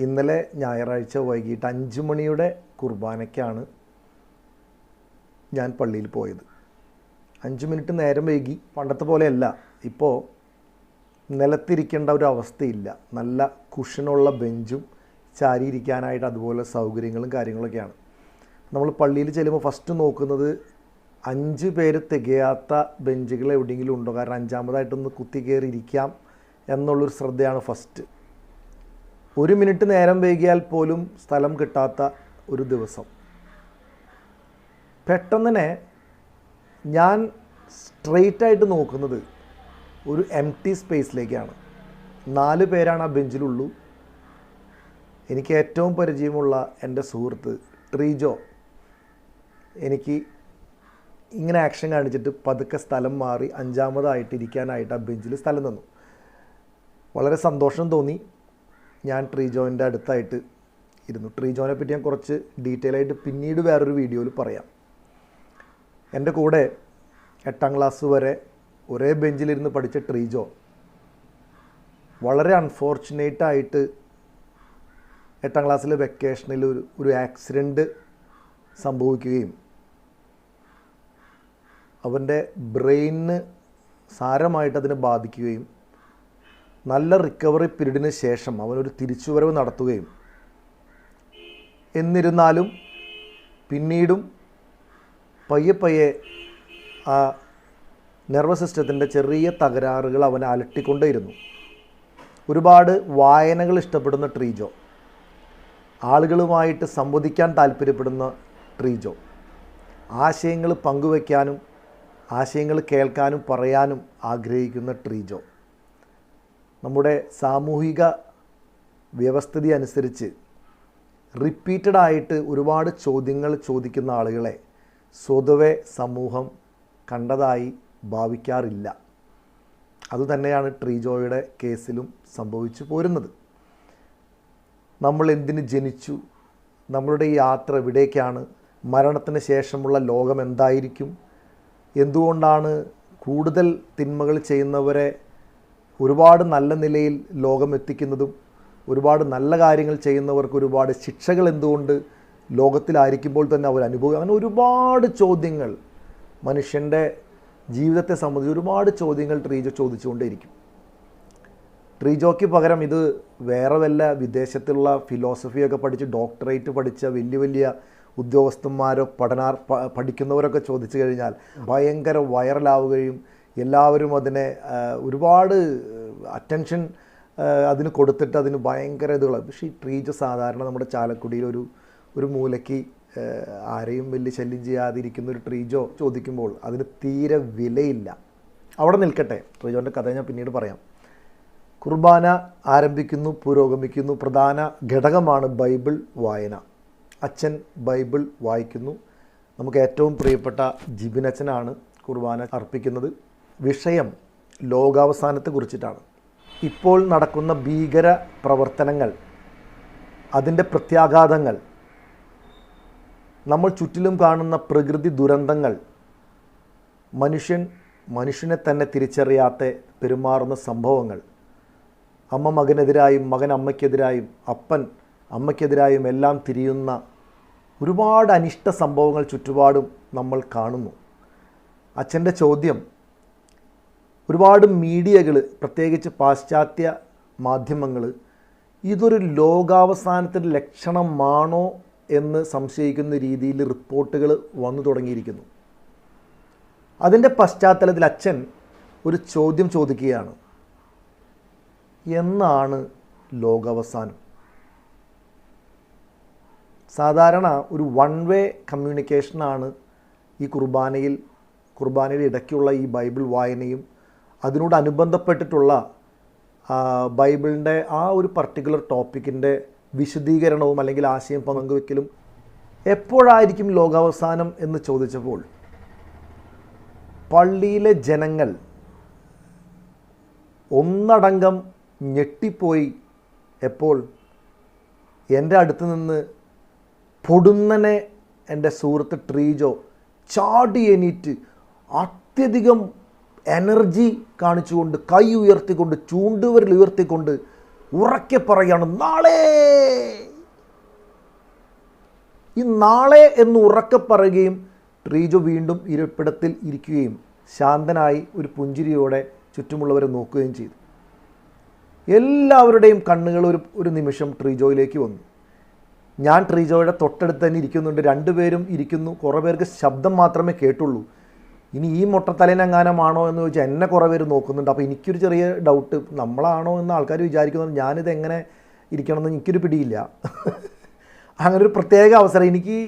ഇന്നലെ ഞായറാഴ്ച വൈകിട്ട് അഞ്ച് മണിയുടെ കുർബാനയ്ക്കാണ് ഞാൻ പള്ളിയിൽ പോയത്. അഞ്ച് മിനിറ്റ് നേരം വൈകി. പണ്ടത്തെ പോലെയല്ല. ഇപ്പോൾ നിലത്തിരിക്കേണ്ട ഒരു അവസ്ഥയില്ല. നല്ല കുഷനുള്ള ബെഞ്ചും ചാരിയിരിക്കാനായിട്ട് അതുപോലെ സൗകര്യങ്ങളും കാര്യങ്ങളൊക്കെയാണ്. നമ്മൾ പള്ളിയിൽ ചെല്ലുമ്പോൾ ഫസ്റ്റ് നോക്കുന്നത് അഞ്ച് പേര് തികയാത്ത ബെഞ്ചുകൾ എവിടെയെങ്കിലും ഉണ്ടോ? കാരണം അഞ്ചാമതായിട്ടൊന്ന് കുത്തി കയറി ഇരിക്കാം എന്നുള്ളൊരു ശ്രദ്ധയാണ് ഫസ്റ്റ്. ഒരു മിനിറ്റ് നേരം വൈകിയാൽ പോലും സ്ഥലം കിട്ടാത്ത ഒരു ദിവസം. പെട്ടെന്ന് ഞാൻ സ്ട്രെയിറ്റ് ആയിട്ട് നോക്കുന്നത് ഒരു എം ടി സ്പേസിലേക്കാണ് നാല് പേരാണ് ആ ബെഞ്ചിലുള്ളൂ. എനിക്ക് ഏറ്റവും പരിചയമുള്ള എന്റെ സുഹൃത്ത് ട്രീജോ എനിക്ക് ഇങ്ങനെ ആക്ഷൻ കാണിച്ചിട്ട് പതുക്കെ സ്ഥലം മാറി അഞ്ചാമതായിട്ട് ഇരിക്കാനായിട്ട് ആ ബെഞ്ചിൽ സ്ഥലം തന്നു. വളരെ സന്തോഷം തോന്നി. ഞാൻ ട്രീ ജോയിന്റെ അടുത്തായിട്ട് ഇരുന്നു. ട്രീജോനെ പറ്റി ഞാൻ കുറച്ച് ഡീറ്റെയിൽ ആയിട്ട് പിന്നീട് വേറൊരു വീഡിയോയിൽ പറയാം. എന്റെ കൂടെ എട്ടാം ക്ലാസ് വരെ ഒരേ ബെഞ്ചിലിരുന്ന് പഠിച്ച ട്രീ ജോ വളരെ അൺഫോർച്ചുനേറ്റ് ആയിട്ട് എട്ടാം ക്ലാസ്സിലെ വെക്കേഷനിൽ ഒരു ഒരു ആക്സിഡന്റ് സംഭവിക്കുകയും അവന്റെ ബ്രെയിനിന് സാരമായിട്ട് അതിനെ ബാധിക്കുകയും നല്ല റിക്കവറി പീരീഡിന് ശേഷം അവനൊരു തിരിച്ചുവരവ് നടത്തുകയും. എന്നിരുന്നാലും പിന്നീടും പയ്യെ പയ്യെ ആ നെർവസ് സിസ്റ്റത്തിന്റെ ചെറിയ തകരാറുകൾ അവനെ അലട്ടിക്കൊണ്ടേയിരുന്നു. ഒരുപാട് വായനകൾ ഇഷ്ടപ്പെടുന്ന ട്രീജോ. ആളുകളുമായിട്ട് സംവദിക്കാൻ താല്പര്യപ്പെടുന്ന ട്രീജോ. ആശയങ്ങൾ പങ്കുവയ്ക്കാനും ആശയങ്ങൾ കേൾക്കാനും പറയാനും ആഗ്രഹിക്കുന്ന ട്രീജോ. നമ്മുടെ സാമൂഹിക വ്യവസ്ഥിതി അനുസരിച്ച് റിപ്പീറ്റഡ് ആയിട്ട് ഒരുപാട് ചോദ്യങ്ങൾ ചോദിക്കുന്ന ആളുകളെ സ്വതവേ സമൂഹം കണ്ടതായി ഭാവിക്കാറില്ല. അതുതന്നെയാണ് ട്രീജോയുടെ കേസിലും സംഭവിച്ചു പോരുന്നത്. നമ്മൾ എന്തിന് ജനിച്ചു? നമ്മളുടെ ഈ യാത്ര എവിടേക്കാണ്? മരണത്തിന് ശേഷമുള്ള ലോകം എന്തായിരിക്കും എന്തുകൊണ്ടാണ് കൂടുതൽ തിന്മകൾ ചെയ്യുന്നവരെ ഒരുപാട് നല്ല നിലയിൽ ലോകം എത്തിക്കുന്നതും ഒരുപാട് നല്ല കാര്യങ്ങൾ ചെയ്യുന്നവർക്ക് ഒരുപാട് ശിക്ഷകൾ എന്തുകൊണ്ട് ലോകത്തിലായിരിക്കുമ്പോൾ തന്നെ അവർ അനുഭവം അങ്ങനെ ഒരുപാട് ചോദ്യങ്ങൾ മനുഷ്യന്റെ ജീവിതത്തെ സംബന്ധിച്ച് ഒരുപാട് ചോദ്യങ്ങൾ ട്രീജോ ചോദിച്ചുകൊണ്ടേയിരിക്കും. ട്രീജോയ്ക്ക് പകരം ഇത് വേറെ വല്ല വിദേശത്തുള്ള ഫിലോസഫിയൊക്കെ പഠിച്ച് ഡോക്ടറേറ്റ് പഠിച്ച വലിയ വലിയ ഉദ്യോഗസ്ഥന്മാരോ പഠനാർ പഠിക്കുന്നവരൊക്കെ ചോദിച്ചു കഴിഞ്ഞാൽ ഭയങ്കര വൈറലാവുകയും എല്ലാവരും അതിനെ ഒരുപാട് അറ്റൻഷൻ അതിന് കൊടുത്തിട്ട് അതിന് ഭയങ്കര ഇതുകളാണ് പക്ഷേ ഈ ട്രീജ് സാധാരണ നമ്മുടെ ചാലക്കുടിയിൽ ഒരു ഒരു മൂലയ്ക്ക് ആരെയും വലിയ ശല്യം ചെയ്യാതിരിക്കുന്ന ഒരു ട്രീജോ ചോദിക്കുമ്പോൾ അതിന് തീരെ വിലയില്ല. അവിടെ നിൽക്കട്ടെ. ട്രീജോന്റെ കഥ ഞാൻ പിന്നീട് പറയാം. കുർബാന ആരംഭിക്കുന്നു പുരോഗമിക്കുന്നു. പ്രധാന ഘടകമാണ് ബൈബിൾ വായന. അച്ഛൻ ബൈബിൾ വായിക്കുന്നു. നമുക്ക് ഏറ്റവും പ്രിയപ്പെട്ട ജിബിനച്ഛനാണ് കുർബാന അർപ്പിക്കുന്നത്. വിഷയം ലോകാവസാനത്തെ കുറിച്ചിട്ടാണ്. ഇപ്പോൾ നടക്കുന്ന ഭീകര പ്രവർത്തനങ്ങൾ അതിന്റെ പ്രത്യാഘാതങ്ങൾ നമ്മൾ ചുറ്റിലും കാണുന്ന പ്രകൃതി ദുരന്തങ്ങൾ മനുഷ്യൻ മനുഷ്യനെ തന്നെ തിരിച്ചറിയാത്ത പെരുമാറുന്ന സംഭവങ്ങൾ. അമ്മ മകനെതിരായും മകൻ അമ്മയ്ക്കെതിരായും അപ്പൻ അമ്മയ്ക്കെതിരായും എല്ലാം തിരിയുന്ന ഒരുപാട് അനിഷ്ട സംഭവങ്ങൾ ചുറ്റുപാടും നമ്മൾ കാണുന്നു. അച്ഛന്റെ ചോദ്യം ഒരുപാട് മീഡിയകൾ പ്രത്യേകിച്ച് പാശ്ചാത്യ മാധ്യമങ്ങൾ ഇതൊരു ലോകാവസാനത്തിന്റെ ലക്ഷണമാണോ എന്ന് സംശയിക്കുന്ന രീതിയിൽ റിപ്പോർട്ടുകൾ വന്നു തുടങ്ങിയിരിക്കുന്നു. അതിന്റെ പശ്ചാത്തലത്തിൽ അച്ഛൻ ഒരു ചോദ്യം ചോദിക്കുകയാണ്. എന്നാണ് ലോകാവസാനം? സാധാരണ ഒരു വൺ വേ കമ്മ്യൂണിക്കേഷനാണ് ഈ കുർബാനയിൽ കുർബാനയുടെ ഇടയ്ക്കുള്ള ഈ ബൈബിൾ വായനയും അതിനോട് അനുബന്ധപ്പെട്ടിട്ടുള്ള ബൈബിളിന്റെ ആ ഒരു പർട്ടിക്കുലർ ടോപ്പിക്കിന്റെ വിശദീകരണവും അല്ലെങ്കിൽ ആശയം പങ്കുവെക്കലും എപ്പോഴായിരിക്കും ലോകാവസാനം എന്ന് ചോദിച്ചപ്പോൾ പള്ളിയിലെ ജനങ്ങൾ ഒന്നടങ്കം ഞെട്ടിപ്പോയി. എപ്പോൾ? എന്റെ അടുത്ത് നിന്ന് പൊടുന്നനെ എന്റെ സുഹൃത്ത് ട്രീജോ ചാടി എണീറ്റ് അത്യധികം എനർജി കാണിച്ചുകൊണ്ട് കൈ ഉയർത്തിക്കൊണ്ട് ചൂണ്ടുവരിൽ ഉയർത്തിക്കൊണ്ട് ഉറക്കെ പറയാണ് നാളെ! ഈ നാളെ എന്ന് ഉറക്കെ പറയുകയും ട്രീജോ വീണ്ടും ഇരിപ്പിടത്തിൽ ഇരിക്കുകയും ശാന്തനായി ഒരു പുഞ്ചിരിയോടെ ചുറ്റുമുള്ളവരെ നോക്കുകയും ചെയ്തു. എല്ലാവരുടെയും കണ്ണുകൾ ഒരു ഒരു നിമിഷം ട്രീജോയിലേക്ക് വന്നു. ഞാൻ ട്രീജോയുടെ തൊട്ടടുത്ത് തന്നെ ഇരിക്കുന്നുണ്ട്. രണ്ടുപേരും ഇരിക്കുന്നു. കുറേ പേർക്ക് ശബ്ദം മാത്രമേ കേട്ടുള്ളൂ. ഇനി ഈ മുട്ടത്തലേനെങ്ങാനമാണോ എന്ന് ചോദിച്ചാൽ എന്നെ കുറേ പേര് നോക്കുന്നുണ്ട്. അപ്പോൾ എനിക്കൊരു ചെറിയ ഡൗട്ട് നമ്മളാണോ എന്ന് ആൾക്കാർ വിചാരിക്കുന്നത് ഞാനിത് എങ്ങനെ ഇരിക്കണമെന്ന് എനിക്കൊരു പിടിയില്ല. അങ്ങനെ ഒരു പ്രത്യേക അവസരം. എനിക്ക്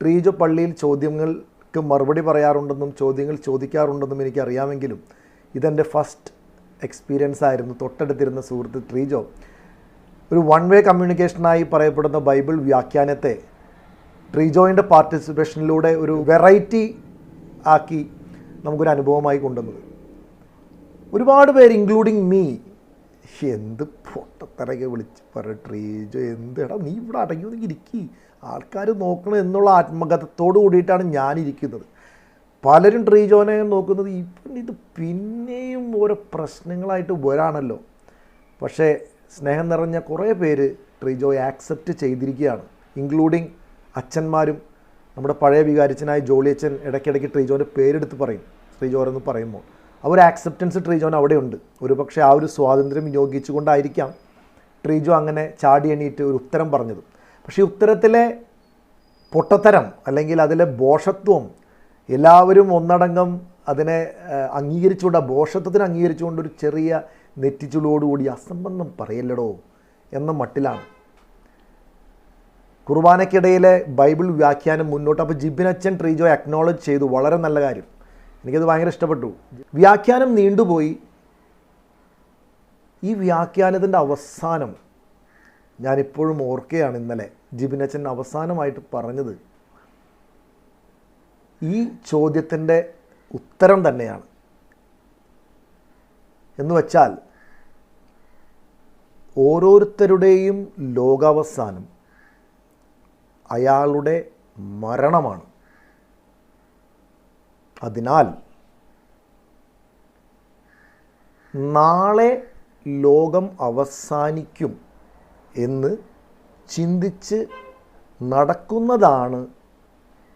ട്രീജോ പള്ളിയിൽ ചോദ്യങ്ങൾക്ക് മറുപടി പറയാറുണ്ടെന്നും ചോദ്യങ്ങൾ ചോദിക്കാറുണ്ടെന്നും എനിക്കറിയാമെങ്കിലും ഇതെന്റെ ഫസ്റ്റ് എക്സ്പീരിയൻസ് ആയിരുന്നു. തൊട്ടടുത്തിരുന്ന സുഹൃത്ത് ട്രീജോ. ഒരു വൺ വേ കമ്മ്യൂണിക്കേഷനായി പറയപ്പെടുന്ന ബൈബിൾ വ്യാഖ്യാനത്തെ ട്രീജോയിന്റെ പാർട്ടിസിപ്പേഷനിലൂടെ ഒരു വെറൈറ്റി ആക്കി നമുക്കൊരു അനുഭവമായി കൊണ്ടുവന്നത്. ഒരുപാട് പേര് ഇൻക്ലൂഡിങ് മീ എന്ത് പൊട്ടത്തരക്കെ വിളിച്ച് പറ ട്രീജോ എന്ത്? നീ ഇവിടെ അടങ്ങി ഇരിക്കി. ആൾക്കാർ നോക്കണം എന്നുള്ള ആത്മകഥത്തോട് കൂടിയിട്ടാണ് ഞാനിരിക്കുന്നത്. പലരും ട്രീജോനെ നോക്കുന്നത് ഇപ്പം ഇത് പിന്നെയും ഓരോ പ്രശ്നങ്ങളായിട്ട് വരാണല്ലോ. പക്ഷേ സ്നേഹം നിറഞ്ഞ കുറേ പേര് ട്രീജോയെ ആക്സെപ്റ്റ് ചെയ്തിരിക്കുകയാണ്. ഇൻക്ലൂഡിങ് അച്ഛന്മാരും നമ്മുടെ പഴയ വികാരിച്ചനായ ജോളിയച്ചൻ ഇടയ്ക്കിടയ്ക്ക് ട്രീജോന്റെ പേരെടുത്ത് പറയും. ട്രീജോരെന്ന് പറയുമ്പോൾ. ആ ഒരു ആക്സെപ്റ്റൻസ് ട്രീജോൻ അവിടെയുണ്ട്. ഒരു പക്ഷേ ആ ഒരു സ്വാതന്ത്ര്യം വിനിയോഗിച്ചുകൊണ്ടായിരിക്കാം ട്രീജോ അങ്ങനെ ചാടി എണീറ്റ് ഒരു ഉത്തരം പറഞ്ഞത്. പക്ഷേ ഉത്തരത്തിലെ പൊട്ടത്തരം അല്ലെങ്കിൽ അതിലെ ബോഷത്വം എല്ലാവരും ഒന്നടങ്കം അതിനെ അംഗീകരിച്ചുകൊണ്ട് ആ ബോഷത്വത്തിന് അംഗീകരിച്ചുകൊണ്ട് ഒരു ചെറിയ നെറ്റിച്ചുളോടുകൂടി അസംബന്ധം പറയല്ലടോ എന്ന മട്ടിലാണ് കുർബാനയ്ക്കിടയിലെ ബൈബിൾ വ്യാഖ്യാനം മുന്നോട്ട്. അപ്പോൾ ജിബിനച്ചൻ ട്രീജോ അക്നോളജ് ചെയ്തു. വളരെ നല്ല കാര്യം. എനിക്കത് ഭയങ്കര ഇഷ്ടപ്പെട്ടു. വ്യാഖ്യാനം നീണ്ടുപോയി. ഈ വ്യാഖ്യാനത്തിന്റെ അവസാനം ഞാനിപ്പോഴും ഓർക്കുകയാണ് ഇന്നലെ ജിബിനച്ചൻ അവസാനമായിട്ട് പറഞ്ഞത്. ഈ ചോദ്യത്തിന്റെ ഉത്തരം തന്നെയാണ്. എന്ന് വച്ചാൽ ഓരോരുത്തരുടെയും ലോകാവസാനം അയാളുടെ മരണമാണ്. അതിനാൽ നാളെ ലോകം അവസാനിക്കും എന്ന് ചിന്തിച്ച് നടക്കുന്നതാണ്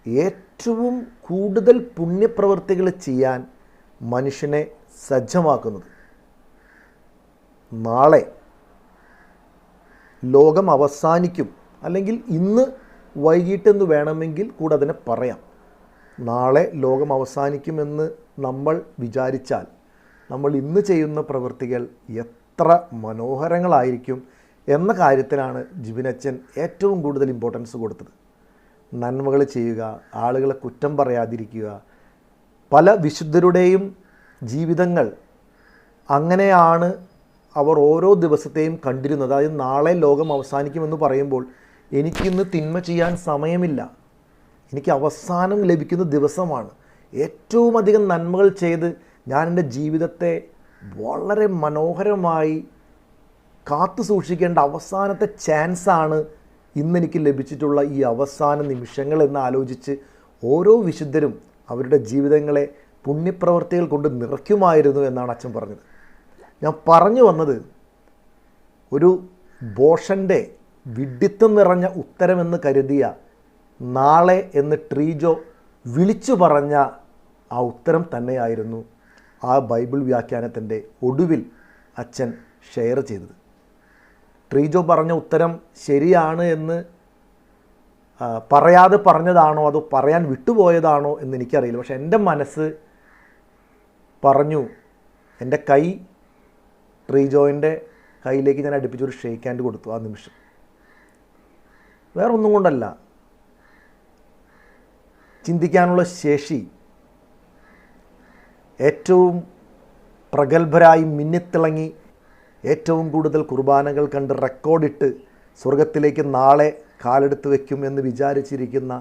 ഏറ്റവും കൂടുതൽ പുണ്യപ്രവൃത്തികൾ ചെയ്യാൻ മനുഷ്യനെ സജ്ജമാക്കുന്നത്. നാളെ ലോകം അവസാനിക്കും അല്ലെങ്കിൽ ഇന്ന് വൈകിട്ടെന്ന് വേണമെങ്കിൽ കൂടെ അതിനെ പറയാം. നാളെ ലോകം അവസാനിക്കുമെന്ന് നമ്മൾ വിചാരിച്ചാൽ നമ്മൾ ഇന്ന് ചെയ്യുന്ന പ്രവൃത്തികൾ എത്ര മനോഹരങ്ങളായിരിക്കും എന്ന കാര്യത്തിലാണ് ജിബിനച്ചൻ ഏറ്റവും കൂടുതൽ ഇമ്പോർട്ടൻസ് കൊടുത്തത്. നന്മകൾ ചെയ്യുക ആളുകളെ കുറ്റം പറയാതിരിക്കുക പല വിശുദ്ധരുടെയും ജീവിതങ്ങൾ അങ്ങനെയാണ് അവർ ഓരോ ദിവസത്തെയും കണ്ടിരുന്നത്. അതായത് നാളെ ലോകം അവസാനിക്കുമെന്ന് പറയുമ്പോൾ എനിക്കിന്ന് തിന്മ ചെയ്യാൻ സമയമില്ല. എനിക്ക് അവസാനം ലഭിക്കുന്ന ദിവസമാണ്. ഏറ്റവും അധികം നന്മകൾ ചെയ്ത് ഞാൻ എന്റെ ജീവിതത്തെ വളരെ മനോഹരമായി കാത്തു സൂക്ഷിക്കേണ്ട അവസാനത്തെ ചാൻസാണ് ഇന്നെനിക്ക് ലഭിച്ചിട്ടുള്ള ഈ അവസാന നിമിഷങ്ങൾ എന്ന് ആലോചിച്ച് ഓരോ വിശുദ്ധരും അവരുടെ ജീവിതങ്ങളെ പുണ്യപ്രവർത്തികൾ കൊണ്ട് നിറയ്ക്കുമായിരുന്നു എന്നാണ് അച്ഛൻ പറഞ്ഞത്. ഞാൻ പറഞ്ഞു വന്നത് ഒരു ബോഷന്റെ വിഡിത്തം നിറഞ്ഞ ഉത്തരമെന്ന് കരുതിയ നാളെ എന്ന് ട്രീജോ വിളിച്ചു പറഞ്ഞ ആ ഉത്തരം തന്നെയായിരുന്നു ആ ബൈബിൾ വ്യാഖ്യാനത്തിന്റെ ഒടുവിൽ അച്ഛൻ ഷെയർ ചെയ്തത്. ട്രീജോ പറഞ്ഞ ഉത്തരം ശരിയാണ് എന്ന് പറയാതെ പറഞ്ഞതാണോ അതോ പറയാൻ വിട്ടുപോയതാണോ എന്ന് എനിക്കറിയില്ല. പക്ഷെ എന്റെ മനസ്സ് പറഞ്ഞു എന്റെ കൈ ട്രീജോയിന്റെ കയ്യിലേക്ക് ഞാൻ അടുപ്പിച്ചൊരു ഷേക്ക് ഹാൻഡ് കൊടുത്തു ആ നിമിഷം. വേറെ ഒന്നും കൊണ്ടല്ല. ചിന്തിക്കാനുള്ള ശേഷി ഏറ്റവും പ്രഗത്ഭരായി മിന്നിത്തിളങ്ങി ഏറ്റവും കൂടുതൽ കുർബാനകൾ കണ്ട് റെക്കോർഡിട്ട് സ്വർഗത്തിലേക്ക് നാളെ കാലെടുത്ത് വയ്ക്കും എന്ന് വിചാരിച്ചിരിക്കുന്ന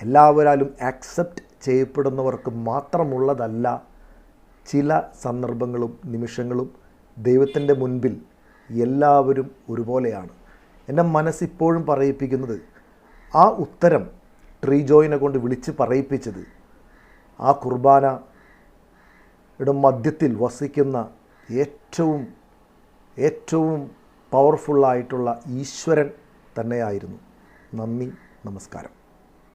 എല്ലാവരാലും ആക്സെപ്റ്റ് ചെയ്യപ്പെടുന്നവർക്ക് മാത്രമുള്ളതല്ല ചില സന്ദർഭങ്ങളും നിമിഷങ്ങളും ദൈവത്തിന്റെ മുൻപിൽ എല്ലാവരും ഒരുപോലെയാണ്. എന്റെ മനസ്സിപ്പോഴും പറയിപ്പിക്കുന്നത് ആ ഉത്തരം ട്രീജോയിനെ കൊണ്ട് വിളിച്ച് പറയിപ്പിച്ചത് ആ കുർബാന ഇട മധ്യത്തിൽ വസിക്കുന്ന ഏറ്റവും ഏറ്റവും പവർഫുള്ളായിട്ടുള്ള ഈശ്വരൻ തന്നെയായിരുന്നു. നന്ദി നമസ്കാരം.